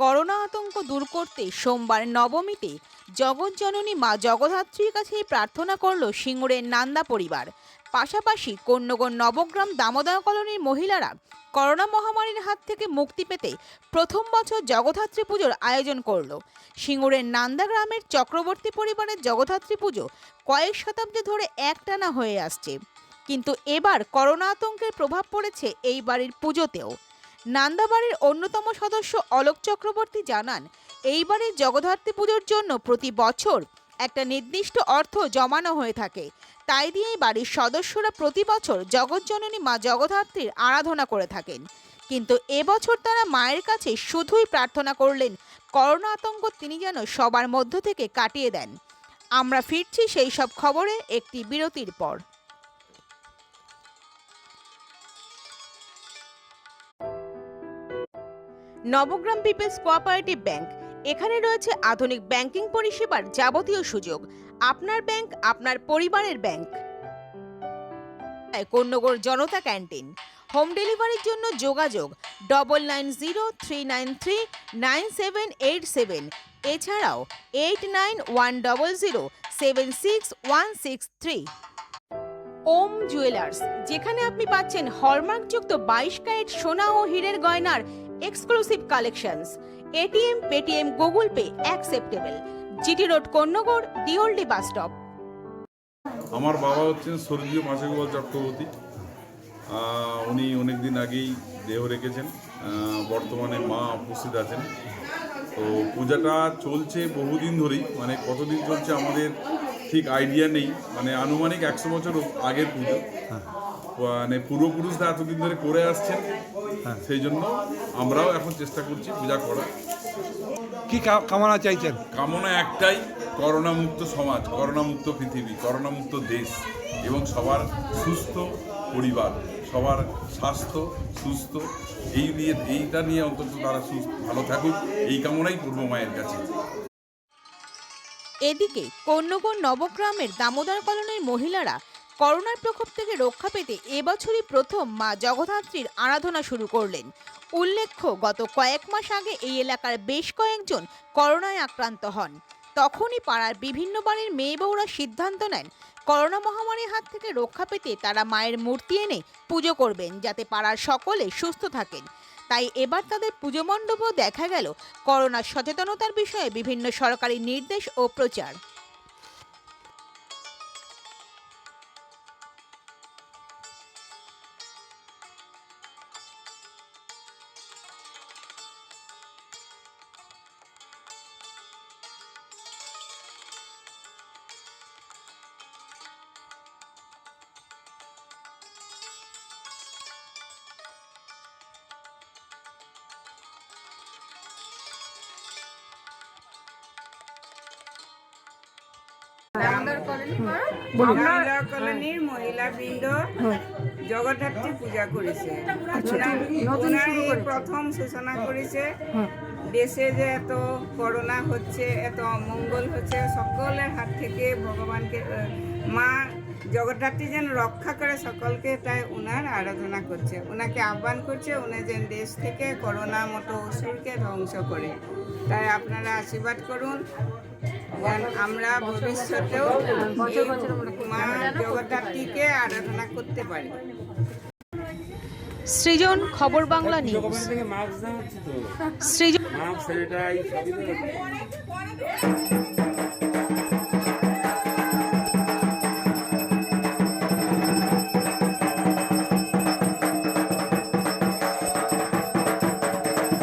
Corona আতঙ্ক দূর করতে সোমবার নবমীতে জগৎজননী মা জগদ্ধাত্রীর কাছেই প্রার্থনা করল সিঙ্গুরের নান্দা পরিবার। পাশাপাশি কন্যগর নবগ্রাম দামোদর কলোনির মহিলারা করোনা মহামারীর হাত থেকে মুক্তি পেতে প্রথম বছর জগদ্ধাত্রী পুজোর আয়োজন করল। সিঙ্গুরের নান্দা গ্রামের চক্রবর্তী পরিবারের জগদ্ধাত্রী পুজো কয়েক শতাব্দী ধরে একটানা হয়ে আসছে। কিন্তু এবার করোনা আতঙ্কের প্রভাব পড়েছে এই বাড়ির পুজোতেও। নান্দাবাড়ির অন্যতম সদস্য অলোক চক্রবর্তী জানান এইবারের জগদ্ধাত্রী পুজোর জন্য প্রতি বছর একটা নির্দিষ্ট অর্থ জমানো হয়ে থাকে। তাই দিয়েই বাড়ির সদস্যরা প্রতি বছর জগৎজননী মা জগদ্ধাত্রীর আরাধনা করে থাকেন। কিন্তু এবছর তারা মায়ের কাছে শুধুই প্রার্থনা করলেন, করোনা আতঙ্ক তিনি যেন সবার মধ্য থেকে কাটিয়ে দেন। আমরা ফিরছি সেই সব খবরে, একটি বিরতির পর। Nabagram peoples cooperative bank. এখানে রয়েছে আধুনিক ব্যাংকিং পরিষেবার যাবতীয় সুযোগ। আপনার ব্যাংক, আপনার পরিবারের bank. Konnagar Janata canteen. Home ডেলিভারির জন্য যোগাযোগ double nine zero three nine three nine seven eight seven এছাড়াও eight nine one double zero seven six one six three Om jewellers, যেখানে আপনি পাচ্ছেন হলমার্কযুক্ত বাইশ ক্যারেট সোনা ও হীরের গয়নার exclusive collections ATM Paytm Google pay acceptable GT road Konnagar দিওল্ডি bus stop আমার বাবা হচ্ছেন স্বর্গীয় মাসেগোপাল চক্রবর্তী। উনি অনেক দিন আগেই দেহ রেখেছেন। বর্তমানে মা উপস্থিত আছেন। তো পূজাটা চলছে বহুদিন ধরেই। মানে কতদিন চলছে আমাদের ঠিক আইডিয়া নেই। মানে আনুমানিক একশো বছর আগের পুজো। মানে পূর্বপুরুষরা এতদিন ধরে করে আসছেন সেই জন্য আমরাও এখন চেষ্টা করছি পূজা করার। কি কামনা চাইছেন? কামনা একটাই করোনা মুক্ত সমাজ করোনা মুক্ত পৃথিবী করোনা মুক্ত দেশ এবং সবার সুস্থ পরিবার সবার স্বাস্থ্য সুস্থ। এই নিয়ে এইটা নিয়ে অন্তত তারা সুস্থ ভালো থাকুক এই কামনাই পূর্ব মায়ের কাছে। এদিকে কন্যগর নবগ্রামের দামোদর কলোনির মহিলারা করোনার প্রকোপ থেকে রক্ষা পেতে এবছরই প্রথম মা জগদ্ধাত্রীর আরাধনা শুরু করলেন। উল্লেখ্য, গত কয়েক মাস আগে এই এলাকার বেশ কয়েকজন করোনায় আক্রান্ত হন। তখনই পাড়ার বিভিন্ন বাড়ির মেয়ে বউরা সিদ্ধান্ত নেন, করোনা মহামারীর হাত থেকে রক্ষা পেতে তারা মায়ের মূর্তি এনে পুজো করবেন যাতে পাড়ার সকলে সুস্থ থাকেন। তাই এবার তাদের পুজো মণ্ডপেও দেখা গেল। করোনা সচেতনতার বিষয়ে বিভিন্ন সরকারি নির্দেশ ও প্রচার। কলোনির মহিলা জগদ্ধাত্রী পূজা করেছে। ওনার- ওনার প্রথম সূচনা করেছে। দেশে যে এত করোনা হচ্ছে এত অমঙ্গল হচ্ছে সকলের হাত থেকে ভগবানকে মা জগদ্ধাত্রী যেন রক্ষা করে সকলকে তাই ওনার আরাধনা করছে। ওনাকে আহ্বান করছে উনি যেন দেশ থেকে করোনা মতো অসুরকে ধ্বংস করে। তাই আপনারা আশীর্বাদ করুন। আমরা ভবিষ্যতেও মা জগদ্ধাত্রীকে আরাধনা করতে পারি। সৃজন খবর বাংলা নিউজ সৃজন